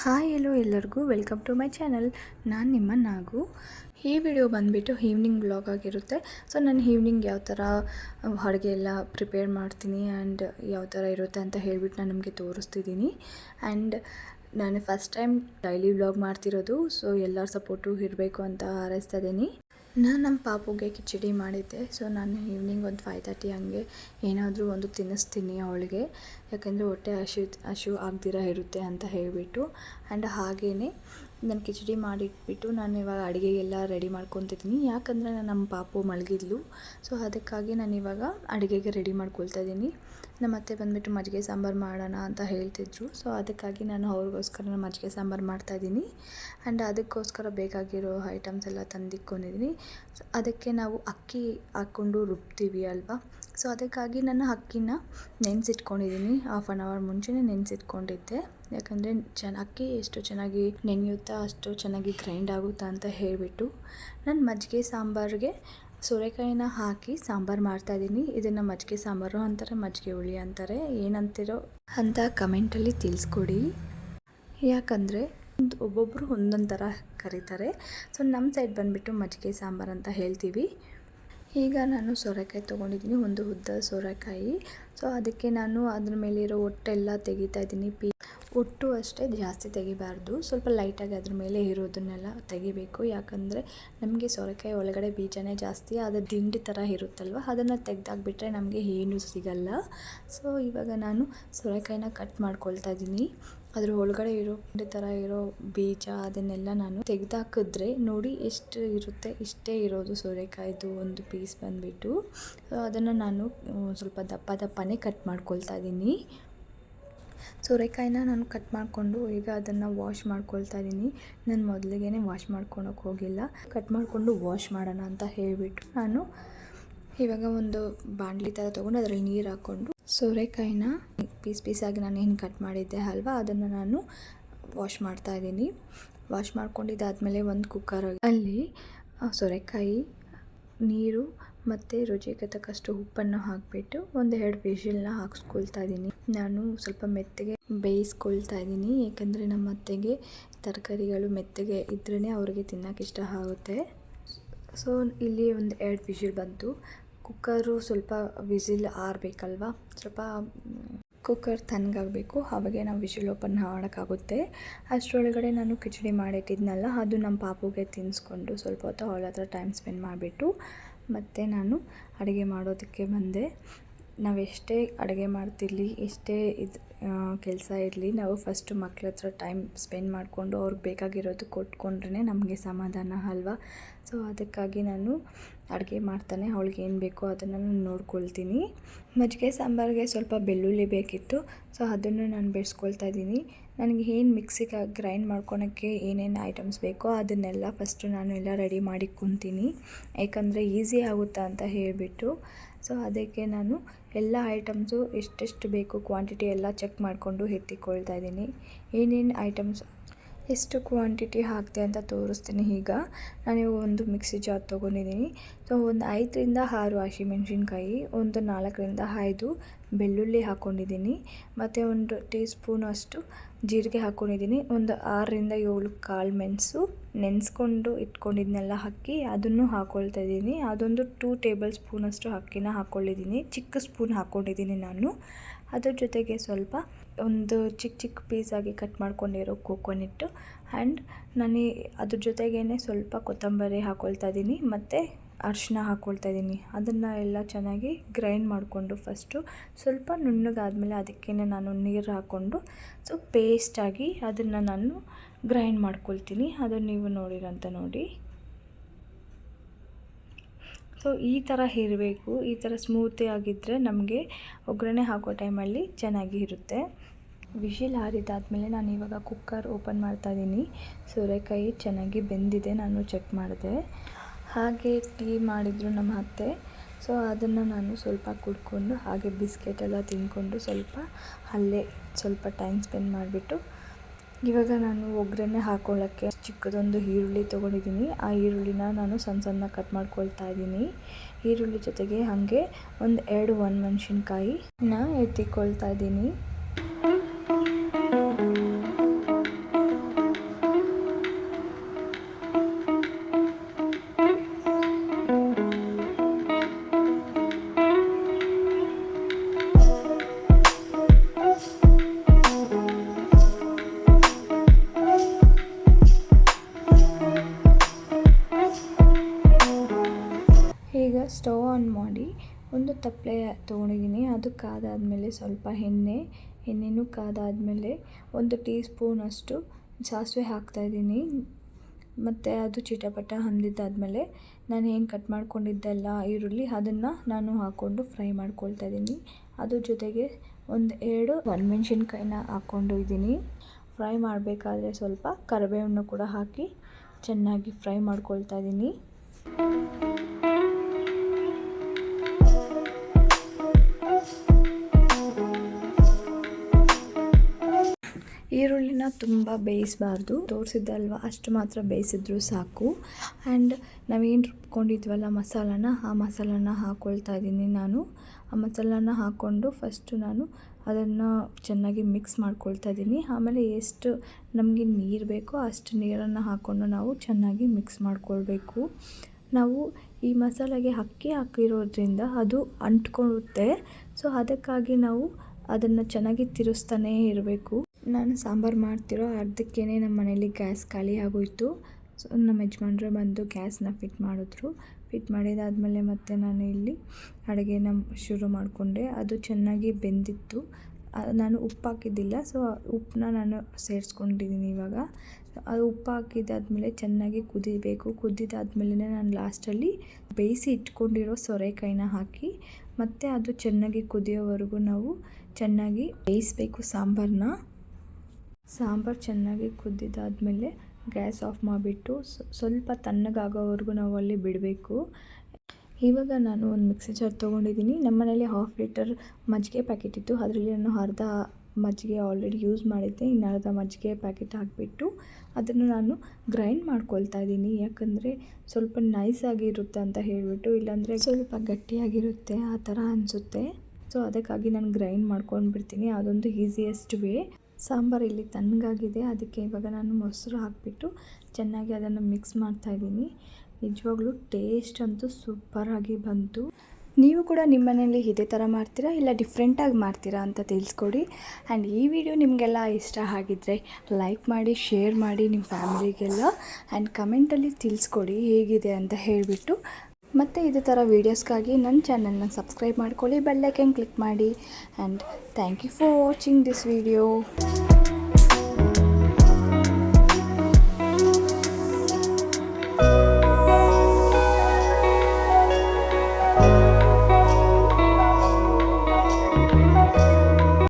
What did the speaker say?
Hi ಎಲ್ಲೋ ಎಲ್ಲರಿಗೂ welcome to my channel ನಾನು ನಿಮ್ಮ ನಾಗು. ಈ ವಿಡಿಯೋ ಬಂದುಬಿಟ್ಟು ಈವ್ನಿಂಗ್ ಬ್ಲಾಗ್ ಆಗಿರುತ್ತೆ. ಸೊ ನಾನು ಈವ್ನಿಂಗ್ ಯಾವ ಥರ ಅಡುಗೆ ಎಲ್ಲ ಪ್ರಿಪೇರ್ ಮಾಡ್ತೀನಿ ಆ್ಯಂಡ್ ಯಾವ ಥರ ಇರುತ್ತೆ ಅಂತ ಹೇಳಿಬಿಟ್ಟು ನಾನು ನಿಮಗೆ ತೋರಿಸ್ತಿದ್ದೀನಿ. ಆ್ಯಂಡ್ ನಾನು ಫಸ್ಟ್ ಟೈಮ್ ಡೈಲಿ ವ್ಲಾಗ್ ಮಾಡ್ತಿರೋದು ಸೊ ಎಲ್ಲರ ಸಪೋರ್ಟು ಇರಬೇಕು ಅಂತ ಹಾರೈಸ್ತಾ ಇದ್ದೀನಿ. ನಾನು ನಮ್ಮ ಪಾಪುಗೆ ಕಿಚಡಿ ಮಾಡಿದ್ದೆ. ಸೊ ನಾನು ಈವ್ನಿಂಗ್ ಒಂದು ಫೈವ್ ತರ್ಟಿ ಹಂಗೆ ಏನಾದರೂ ಒಂದು ತಿನ್ನಿಸ್ತೀನಿ ಅವಳಿಗೆ. ಯಾಕೆಂದರೆ ಹೊಟ್ಟೆ ಹಶು ಹಶು ಆಗ್ದಿರ ಇರುತ್ತೆ ಅಂತ ಹೇಳಿಬಿಟ್ಟು. ಆ್ಯಂಡ್ ಹಾಗೇ ನಾನು ಕಿಚಡಿ ಮಾಡಿಟ್ಬಿಟ್ಟು ನಾನು ಇವಾಗ ಅಡುಗೆಗೆಲ್ಲ ರೆಡಿ ಮಾಡ್ಕೊತಿದ್ದೀನಿ ಯಾಕಂದರೆ ನಾನು ನಮ್ಮ ಪಾಪು ಮಲಗಿದ್ಲು. ಸೊ ಅದಕ್ಕಾಗಿ ನಾನು ಇವಾಗ ಅಡುಗೆಗೆ ರೆಡಿ ಮಾಡ್ಕೊಳ್ತಾ ಇದ್ದೀನಿ ನಮ್ಮ ಅತ್ತೆ ಬಂದುಬಿಟ್ಟು ಮಜ್ಜಿಗೆ ಸಾಂಬಾರು ಮಾಡೋಣ ಅಂತ ಹೇಳ್ತಿದ್ರು. ಸೊ ಅದಕ್ಕಾಗಿ ನಾನು ಅವ್ರಿಗೋಸ್ಕರ ಮಜ್ಜಿಗೆ ಸಾಂಬಾರು ಮಾಡ್ತಾಯಿದ್ದೀನಿ ಆ್ಯಂಡ್ ಅದಕ್ಕೋಸ್ಕರ ಬೇಕಾಗಿರೋ ಐಟಮ್ಸ್ ಎಲ್ಲ ತಂದಿಕ್ಕೊಂಡಿದ್ದೀನಿ ಅದಕ್ಕೆ ನಾವು ಅಕ್ಕಿ ಹಾಕ್ಕೊಂಡು ರುಬ್ತೀವಿ ಅಲ್ವಾ? ಸೊ ಅದಕ್ಕಾಗಿ ನಾನು ಅಕ್ಕಿನ ನೆನೆಸಿಟ್ಕೊಂಡಿದ್ದೀನಿ ಹಾಫ್ ಆನ್ ಅವರ್ ಮುಂಚೆನೇ ನೆನೆಸಿಟ್ಕೊಂಡಿದ್ದೆ. ಯಾಕಂದರೆ ಚೆನ್ನ ಅಕ್ಕಿ ಎಷ್ಟು ಚೆನ್ನಾಗಿ ನೆನೆಯುತ್ತಾ ಅಷ್ಟು ಚೆನ್ನಾಗಿ ಗ್ರೈಂಡ್ ಆಗುತ್ತಾ ಅಂತ ಹೇಳಿಬಿಟ್ಟು ನಾನು ಮಜ್ಜಿಗೆ ಸಾಂಬಾರಿಗೆ ಸೋರೆಕಾಯಿನ ಹಾಕಿ ಸಾಂಬಾರು ಮಾಡ್ತಾಯಿದ್ದೀನಿ ಇದನ್ನು ಮಜ್ಜಿಗೆ ಸಾಂಬಾರು ಅಂತಾರೆ, ಮಜ್ಜಿಗೆ ಹುಳಿ ಅಂತಾರೆ. ಏನಂತಿರೋ ಅಂತ ಕಮೆಂಟಲ್ಲಿ ತಿಳಿಸ್ಕೊಡಿ. ಯಾಕಂದರೆ ಒಬ್ಬೊಬ್ಬರು ಒಂದೊಂದು ಥರ ಕರೀತಾರೆ. ಸೊ ನಮ್ಮ ಸೈಡ್ ಬಂದುಬಿಟ್ಟು ಮಜ್ಜಿಗೆ ಸಾಂಬಾರು ಅಂತ ಹೇಳ್ತೀವಿ. ಈಗ ನಾನು ಸೋರೆಕಾಯಿ ತೊಗೊಂಡಿದ್ದೀನಿ, ಒಂದು ಉದ್ದ ಸೋರೆಕಾಯಿ. ಸೊ ಅದಕ್ಕೆ ನಾನು ಅದ್ರ ಮೇಲಿರೋ ಒಟ್ಟೆಲ್ಲ ತೆಗಿತಾ ಇದ್ದೀನಿ. ಪೀ ಒಟ್ಟು ಅಷ್ಟೇ ಜಾಸ್ತಿ ತೆಗಿಬಾರ್ದು. ಸ್ವಲ್ಪ ಲೈಟಾಗಿ ಅದ್ರ ಮೇಲೆ ಇರೋದನ್ನೆಲ್ಲ ತೆಗಿಬೇಕು. ಯಾಕಂದರೆ ನಮಗೆ ಸೋರೆಕಾಯಿ ಒಳಗಡೆ ಬೀಜನೇ ಜಾಸ್ತಿ, ಅದು ದಿಂಡಿ ಥರ ಇರುತ್ತಲ್ವ, ಅದನ್ನು ತೆಗ್ದಾಕ್ಬಿಟ್ರೆ ನಮಗೆ ಏನೂ ಸಿಗಲ್ಲ. ಸೊ ಇವಾಗ ನಾನು ಸೋರೆಕಾಯಿನ ಕಟ್ ಮಾಡ್ಕೊಳ್ತಾ ಇದ್ದೀನಿ ಅದ್ರ ಒಳಗಡೆ ಇರೋ ಥರ ಇರೋ ಬೀಜ ಅದನ್ನೆಲ್ಲ ನಾನು ತೆಗೆದಾಕಿದ್ರೆ ನೋಡಿ ಎಷ್ಟು ಇರುತ್ತೆ, ಇಷ್ಟೇ ಇರೋದು ಸೋರೆಕಾಯಿದು ಒಂದು ಪೀಸ್ ಬಂದುಬಿಟ್ಟು. ಸೊ ಅದನ್ನು ನಾನು ಸ್ವಲ್ಪ ದಪ್ಪ ದಪ್ಪನೇ ಕಟ್ ಮಾಡ್ಕೊಳ್ತಾ ಇದ್ದೀನಿ ಸೋರೆಕಾಯಿನ ನಾನು ಕಟ್ ಮಾಡಿಕೊಂಡು ಈಗ ಅದನ್ನು ವಾಶ್ ಮಾಡ್ಕೊಳ್ತಾ ಇದ್ದೀನಿ ನಾನು ಮೊದಲಿಗೆ ವಾಶ್ ಮಾಡ್ಕೊಳಕ್ಕೆ ಹೋಗಿಲ್ಲ. ಕಟ್ ಮಾಡಿಕೊಂಡು ವಾಶ್ ಮಾಡೋಣ ಅಂತ ಹೇಳಿಬಿಟ್ಟು ನಾನು ಇವಾಗ ಒಂದು ಬಾಣಲಿ ಥರ ತೊಗೊಂಡು ಅದರಲ್ಲಿ ನೀರು ಹಾಕ್ಕೊಂಡು ಸೋರೆಕಾಯಿನ ಪೀಸ್ ಪೀಸಾಗಿ ನಾನು ಏನು ಕಟ್ ಮಾಡಿದ್ದೆ ಅಲ್ವಾ ಅದನ್ನು ನಾನು ವಾಶ್ ಮಾಡ್ತಾ ಇದ್ದೀನಿ ವಾಶ್ ಮಾಡ್ಕೊಂಡಿದ್ದಾದಮೇಲೆ ಒಂದು ಕುಕ್ಕರ್ ಅಲ್ಲಿ ಸೋರೆಕಾಯಿ ನೀರು ಮತ್ತು ರುಚಿಗೆ ತಕ್ಕಷ್ಟು ಉಪ್ಪನ್ನು ಹಾಕಿಬಿಟ್ಟು ಒಂದು ಎರಡು ವಿಷಲನ್ನ ಹಾಕ್ಸ್ಕೊಳ್ತಾ ಇದ್ದೀನಿ. ನಾನು ಸ್ವಲ್ಪ ಮೆತ್ತಗೆ ಬೇಯಿಸ್ಕೊಳ್ತಾ ಇದ್ದೀನಿ. ಏಕೆಂದರೆ ನಮ್ಮ ಅತ್ತೆಗೆ ತರಕಾರಿಗಳು ಮೆತ್ತಗೆ ಇದ್ರೇ ಅವ್ರಿಗೆ ತಿನ್ನೋಕೆ ಇಷ್ಟ ಆಗುತ್ತೆ. ಸೊ, ಇಲ್ಲಿ ಒಂದು ಎರಡು ವಿಷಲ್ ಬಂತು. ಕುಕ್ಕರು ಸ್ವಲ್ಪ ವಿಸಿಲ್ ಆರಬೇಕಲ್ವ? ಸ್ವಲ್ಪ ಕುಕ್ಕರ್ ತಣ್ಣಗಾಗಬೇಕು ಆವಾಗೆ ನಾವು ವಿಷಲ್ ಓಪನ್ ಮಾಡೋಕ್ಕಾಗುತ್ತೆ ಅಷ್ಟರೊಳಗಡೆ ನಾನು ಕಿಚಡಿ ಮಾಡಿಟ್ಟಿದ್ನಲ್ಲ, ಅದು ನಮ್ಮ ಪಾಪುಗೆ ತಿನ್ನಿಸ್ಕೊಂಡು ಸ್ವಲ್ಪ ಹೊತ್ತು ಅವಳ ಹತ್ರ ಟೈಮ್ ಸ್ಪೆಂಡ್ ಮಾಡಿಬಿಟ್ಟು ಮತ್ತು ನಾನು ಅಡುಗೆ ಮಾಡೋದಕ್ಕೆ ಬಂದೆ. ನಾವು ಎಷ್ಟೇ ಅಡುಗೆ ಮಾಡ್ತಿರಲಿ, ಎಷ್ಟೇ ಇದು ಕೆಲಸ ಇರಲಿ, ನಾವು ಫಸ್ಟು ಮಕ್ಳ ಹತ್ರ ಟೈಮ್ ಸ್ಪೆಂಡ್ ಮಾಡಿಕೊಂಡು ಅವ್ರಿಗೆ ಬೇಕಾಗಿರೋದು ಕೊಟ್ಕೊಂಡ್ರೆ ನಮಗೆ ಸಮಾಧಾನ ಅಲ್ವಾ? ಸೊ ಅದಕ್ಕಾಗಿ ನಾನು ಅಡುಗೆ ಮಾಡ್ತಾನೆ. ಅವಳಿಗೆ ಏನು ಬೇಕೋ ಅದನ್ನು ನಾನು ನೋಡ್ಕೊಳ್ತೀನಿ. ಮಜ್ಜಿಗೆ ಸಾಂಬಾರಿಗೆ ಸ್ವಲ್ಪ ಬೆಳ್ಳುಳ್ಳಿ ಬೇಕಿತ್ತು. ಸೊ ಅದನ್ನು ನಾನು ಬೆಳೆಸ್ಕೊಳ್ತಾ ಇದ್ದೀನಿ. ನನಗೆ ಏನು ಮಿಕ್ಸಿಗೆ ಗ್ರೈಂಡ್ ಮಾಡ್ಕೊಳಕ್ಕೆ ಏನೇನು ಐಟಮ್ಸ್ ಬೇಕೋ ಅದನ್ನೆಲ್ಲ ಫಸ್ಟು ನಾನು ಎಲ್ಲ ರೆಡಿ ಮಾಡಿ ಕುಂತೀನಿ. ಯಾಕಂದರೆ ಈಸಿ ಆಗುತ್ತಾ ಅಂತ ಹೇಳಿಬಿಟ್ಟು. ಸೊ ಅದಕ್ಕೆ ನಾನು ಎಲ್ಲ ಐಟಮ್ಸು ಎಷ್ಟೆಷ್ಟು ಬೇಕು ಕ್ವಾಂಟಿಟಿ ಎಲ್ಲ ಚೆಕ್ ಮಾಡಿಕೊಂಡು ಎತ್ತಿಕೊಳ್ತಾ ಇದ್ದೀನಿ. ಏನೇನು ಐಟಮ್ಸ್ ಎಷ್ಟು ಕ್ವಾಂಟಿಟಿ ಹಾಕಿದೆ ಅಂತ ತೋರಿಸ್ತೀನಿ ಈಗ. ನಾನು ಒಂದು ಮಿಕ್ಸಿ ಜಾರ್ ತೊಗೊಂಡಿದ್ದೀನಿ. ಸೊ, ಒಂದು ಐದರಿಂದ ಆರು ಹಸಿಮೆಣ್ಸಿನ್ಕಾಯಿ ಒಂದು ನಾಲ್ಕರಿಂದ ಐದು ಬೆಳ್ಳುಳ್ಳಿ ಹಾಕ್ಕೊಂಡಿದ್ದೀನಿ ಮತ್ತು ಒಂದು ಟೀ ಸ್ಪೂನಷ್ಟು ಜೀರಿಗೆ ಹಾಕ್ಕೊಂಡಿದ್ದೀನಿ ಒಂದು ಆರರಿಂದ ಏಳು ಕಾಳು ಮೆಣಸು ನೆನೆಸ್ಕೊಂಡು ಇಟ್ಕೊಂಡಿದ್ನೆಲ್ಲ ಹಾಕಿ ಅದನ್ನು ಹಾಕ್ಕೊಳ್ತಾ ಇದ್ದೀನಿ. ಅದೊಂದು ಟೂ ಟೇಬಲ್ ಸ್ಪೂನಷ್ಟು ಅಕ್ಕಿನ ಹಾಕ್ಕೊಂಡಿದ್ದೀನಿ ಚಿಕ್ಕ ಸ್ಪೂನ್ ಹಾಕ್ಕೊಂಡಿದ್ದೀನಿ ನಾನು. ಅದ್ರ ಜೊತೆಗೆ ಸ್ವಲ್ಪ ಒಂದು ಚಿಕ್ಕ ಚಿಕ್ಕ ಪೀಸಾಗಿ ಕಟ್ ಮಾಡ್ಕೊಂಡಿರೋ ಕೋಕೋನೆಟ್ಟು ಆ್ಯಂಡ್ ನಾನು ಅದ್ರ ಜೊತೆಗೇ ಸ್ವಲ್ಪ ಕೊತ್ತಂಬರಿ ಹಾಕ್ಕೊಳ್ತಾ ಇದ್ದೀನಿ, ಮತ್ತು ಅರಿಶಿನ ಹಾಕ್ಕೊಳ್ತಾ ಇದ್ದೀನಿ. ಅದನ್ನು ಎಲ್ಲ ಚೆನ್ನಾಗಿ ಗ್ರೈಂಡ್ ಮಾಡಿಕೊಂಡು ಫಸ್ಟು ಸ್ವಲ್ಪ ನುಣ್ಣಗಾದಮೇಲೆ ಅದಕ್ಕೇ ನಾನು ನೀರು ಹಾಕ್ಕೊಂಡು ಸೊ ಪೇಸ್ಟಾಗಿ ಅದನ್ನು ನಾನು ಗ್ರೈಂಡ್ ಮಾಡ್ಕೊಳ್ತೀನಿ. ಅದನ್ನು ನೀವು ನೋಡಿರಂತ ನೋಡಿ. ಸೊ ಈ ಥರ ಇರಬೇಕು. ಈ ಥರ ಸ್ಮೂತಿ ಆಗಿದ್ದರೆ ನಮಗೆ ಒಗ್ಗರಣೆ ಹಾಕೋ ಟೈಮಲ್ಲಿ ಚೆನ್ನಾಗಿ ಇರುತ್ತೆ. ವಿಶಿಲ್ ಆರಿದಾದಮೇಲೆ ನಾನು ಇವಾಗ ಕುಕ್ಕರ್ ಓಪನ್ ಮಾಡ್ತಾ ಇದ್ದೀನಿ. ಸೋರೆಕಾಯಿ ಚೆನ್ನಾಗಿ ಬೆಂದಿದೆ, ನಾನು ಚೆಕ್ ಮಾಡಿದೆ. ಹಾಗೆ ಟೀ ಮಾಡಿದರು ನಮ್ಮ ಅತ್ತೆ. ಸೊ, ಅದನ್ನು ನಾನು ಸ್ವಲ್ಪ ಕುಡ್ಕೊಂಡು ಹಾಗೆ ಬಿಸ್ಕೆಟ್ ಎಲ್ಲ ತಿಂದ್ಕೊಂಡು ಸ್ವಲ್ಪ ಅಲ್ಲೇ ಸ್ವಲ್ಪ ಟೈಮ್ ಸ್ಪೆಂಡ್ ಮಾಡಿಬಿಟ್ಟು ಇವಾಗ ನಾನು ಒಗ್ಗರಣೆ ಹಾಕೊಳ್ಳೋಕ್ಕೆ ಚಿಕ್ಕದೊಂದು ಈರುಳ್ಳಿ ತೊಗೊಂಡಿದ್ದೀನಿ. ಆ ಈರುಳ್ಳಿನ ನಾನು ಸಣ್ಣ ಸಣ್ಣ ಕಟ್ ಮಾಡ್ಕೊಳ್ತಾ ಇದ್ದೀನಿ. ಈರುಳ್ಳಿ ಜೊತೆಗೆ ಹಾಗೆ ಒಂದು ಎರಡು ಒಣಮೆಣ್ಸಿನ್ಕಾಯಿನ ಎತ್ತಿಕೊಳ್ತಾ ಇದ್ದೀನಿ. ಒಂದು ತಪ್ಪಲೆ ತೊಗೊಂಡಿದ್ದೀನಿ. ಅದು ಕಾದಾದಮೇಲೆ ಸ್ವಲ್ಪ ಎಣ್ಣೆ, ಎಣ್ಣೆನೂ ಕಾದಾದಮೇಲೆ ಒಂದು ಟೀ ಸ್ಪೂನಷ್ಟು ಸಾಸಿವೆ ಹಾಕ್ತಾಯಿದ್ದೀನಿ ಮತ್ತು ಅದು ಚಿಟಪಟ ಅಂದಿದ್ದಾದಮೇಲೆ ನಾನು ಏನು ಕಟ್ ಮಾಡ್ಕೊಂಡಿದ್ದೆಲ್ಲ ಈರುಳ್ಳಿ ಅದನ್ನು ನಾನು ಹಾಕ್ಕೊಂಡು ಫ್ರೈ ಮಾಡ್ಕೊಳ್ತಾ ಇದ್ದೀನಿ. ಅದ್ರ ಜೊತೆಗೆ ಒಂದು ಎರಡು ಒಣಮೆಣ್ಸಿನ್ಕಾಯಿನ ಹಾಕ್ಕೊಂಡು ಇದ್ದೀನಿ. ಫ್ರೈ ಮಾಡಬೇಕಾದ್ರೆ ಸ್ವಲ್ಪ ಕರಿಬೇವನ್ನು ಕೂಡ ಹಾಕಿ ಚೆನ್ನಾಗಿ ಫ್ರೈ ಮಾಡ್ಕೊಳ್ತಾ ಇದ್ದೀನಿ. ಈರುಳ್ಳಿನ ತುಂಬ ಬೇಯಿಸಬಾರ್ದು. ತೋರಿಸಿದ್ದಲ್ವ? ಅಷ್ಟು ಮಾತ್ರ ಬೇಯಿಸಿದ್ರು ಸಾಕು. ಆ್ಯಂಡ್ ನಾವೇನು ರುಬ್ಕೊಂಡಿದ್ವಲ್ಲ ಮಸಾಲಾನ, ಆ ಮಸಾಲಾನ ಹಾಕ್ಕೊಳ್ತಾ ಇದ್ದೀನಿ ನಾನು. ಆ ಮಸಾಲಾನ ಹಾಕ್ಕೊಂಡು ಫಸ್ಟು ನಾನು ಅದನ್ನು ಚೆನ್ನಾಗಿ ಮಿಕ್ಸ್ ಮಾಡ್ಕೊಳ್ತಾ ಇದ್ದೀನಿ. ಆಮೇಲೆ ಎಷ್ಟು ನಮಗೆ ನೀರು ಬೇಕೋ ಅಷ್ಟು ನೀರನ್ನು ಹಾಕ್ಕೊಂಡು ನಾವು ಚೆನ್ನಾಗಿ ಮಿಕ್ಸ್ ಮಾಡ್ಕೊಳ್ಬೇಕು. ನಾವು ಈ ಮಸಾಲೆಗೆ ಅಕ್ಕಿ ಹಾಕಿರೋದ್ರಿಂದ ಅದು ಅಂಟ್ಕೊಳ್ಳುತ್ತೆ. ಸೊ ಅದಕ್ಕಾಗಿ ನಾವು ಅದನ್ನು ಚೆನ್ನಾಗಿ ತಿರುಸ್ತಾನೇ ಇರಬೇಕು. ನಾನು ಸಾಂಬಾರು ಮಾಡ್ತಿರೋ ಅರ್ಧಕ್ಕೇ ನಮ್ಮ ಮನೇಲಿ ಗ್ಯಾಸ್ ಖಾಲಿ ಆಗೋಯಿತು. ಸೊ ನಮ್ಮ ಯಜಮಾನ್ರು ಬಂದು ಗ್ಯಾಸ್ನ ಫಿಟ್ ಮಾಡಿದ್ರು. ಫಿಟ್ ಮಾಡಿದಾದಮೇಲೆ ಮತ್ತೆ ನಾನು ಇಲ್ಲಿ ಅಡುಗೆನ ಶುರು ಮಾಡಿಕೊಂಡೆ. ಅದು ಚೆನ್ನಾಗಿ ಬೆಂದಿತ್ತು. ನಾನು ಉಪ್ಪು ಹಾಕಿದ್ದಿಲ್ಲ. ಸೊ ಉಪ್ಪನ್ನ ನಾನು ಸೇರಿಸ್ಕೊಂಡಿದ್ದೀನಿ ಇವಾಗ. ಅದು ಉಪ್ಪು ಹಾಕಿದಾದ್ಮೇಲೆ ಚೆನ್ನಾಗಿ ಕುದಿಬೇಕು. ಕುದಿದಾದ್ಮೇಲೆ ನಾನು ಲಾಸ್ಟಲ್ಲಿ ಬೇಯಿಸಿ ಇಟ್ಕೊಂಡಿರೋ ಸೊರೆಕಾಯಿನ ಹಾಕಿ, ಮತ್ತು ಅದು ಚೆನ್ನಾಗಿ ಕುದಿಯೋವರೆಗೂ ನಾವು ಚೆನ್ನಾಗಿ ಬೇಯಿಸಬೇಕು ಸಾಂಬಾರನ್ನ ಸಾಂಬಾರು ಚೆನ್ನಾಗಿ ಕುದ್ದಿದ್ದಾದಮೇಲೆ ಗ್ಯಾಸ್ ಆಫ್ ಮಾಡಿಬಿಟ್ಟು ಸ್ವಲ್ಪ ತಣ್ಣಗಾಗೋವರೆಗೂ ನಾವು ಅಲ್ಲಿ ಬಿಡಬೇಕು. ಇವಾಗ ನಾನು ಒಂದು ಮಿಕ್ಸಿ ಜಾರ್ ತೊಗೊಂಡಿದ್ದೀನಿ. ನಮ್ಮನೇಲಿ ಹಾಫ್ ಲೀಟರ್ ಮಜ್ಜಿಗೆ ಪ್ಯಾಕೆಟ್ ಇತ್ತು. ಅದರಲ್ಲಿ ನಾನು ಅರ್ಧ ಮಜ್ಜಿಗೆ ಆಲ್ರೆಡಿ ಯೂಸ್ ಮಾಡಿದ್ದೆ. ಇನ್ನು ಅರ್ಧ ಮಜ್ಜಿಗೆ ಪ್ಯಾಕೆಟ್ ಹಾಕಿಬಿಟ್ಟು ಅದನ್ನು ನಾನು ಗ್ರೈಂಡ್ ಮಾಡ್ಕೊಳ್ತಾ ಇದ್ದೀನಿ. ಯಾಕಂದರೆ ಸ್ವಲ್ಪ ನೈಸ್ ಆಗಿರುತ್ತೆ ಅಂತ ಹೇಳಿಬಿಟ್ಟು, ಇಲ್ಲಾಂದರೆ ಸ್ವಲ್ಪ ಗಟ್ಟಿಯಾಗಿರುತ್ತೆ, ಆ ಥರ ಅನಿಸುತ್ತೆ. ಸೊ ಅದಕ್ಕಾಗಿ ನಾನು ಗ್ರೈಂಡ್ ಮಾಡ್ಕೊಂಡು ಬಿಡ್ತೀನಿ ಅದೊಂದು ಈಸಿಯೆಸ್ಟ್ ವೇ ಸಾಂಬಾರು ಇಲ್ಲಿ ತಣ್ಣಗಾಗಿದೆ, ಅದಕ್ಕೆ ಇವಾಗ ನಾನು ಮೊಸರು ಹಾಕಿಬಿಟ್ಟು ಚೆನ್ನಾಗಿ ಅದನ್ನು ಮಿಕ್ಸ್ ಮಾಡ್ತಾಯಿದ್ದೀನಿ ನಿಜವಾಗ್ಲೂ ಟೇಸ್ಟ್ ಅಂತೂ ಸೂಪರಾಗಿ ಬಂತು. ನೀವು ಕೂಡ ನಿಮ್ಮ ಮನೇಲಿ ಇದೇ ಥರ ಮಾಡ್ತೀರಾ ಇಲ್ಲ ಡಿಫ್ರೆಂಟಾಗಿ ಮಾಡ್ತೀರಾ ಅಂತ ತಿಳಿಸ್ಕೊಡಿ. ಆ್ಯಂಡ್ ಈ ವಿಡಿಯೋ ನಿಮಗೆಲ್ಲ ಇಷ್ಟ ಆಗಿದ್ದರೆ ಲೈಕ್ ಮಾಡಿ ಶೇರ್ ಮಾಡಿ ನಿಮ್ಮ ಫ್ಯಾಮಿಲಿಗೆಲ್ಲ ಆ್ಯಂಡ್ ಕಮೆಂಟಲ್ಲಿ ತಿಳಿಸ್ಕೊಡಿ ಹೇಗಿದೆ ಅಂತ ಹೇಳಿಬಿಟ್ಟು. ಮತ್ತು ಇದೇ ಥರ ವೀಡಿಯೋಸ್ಗಾಗಿ ನನ್ನ ಚಾನಲ್ನ ಸಬ್ಸ್ಕ್ರೈಬ್ ಮಾಡ್ಕೊಳ್ಳಿ ಬೆಲ್ಲೈಕನ್ ಕ್ಲಿಕ್ ಮಾಡಿ and thank you for watching this video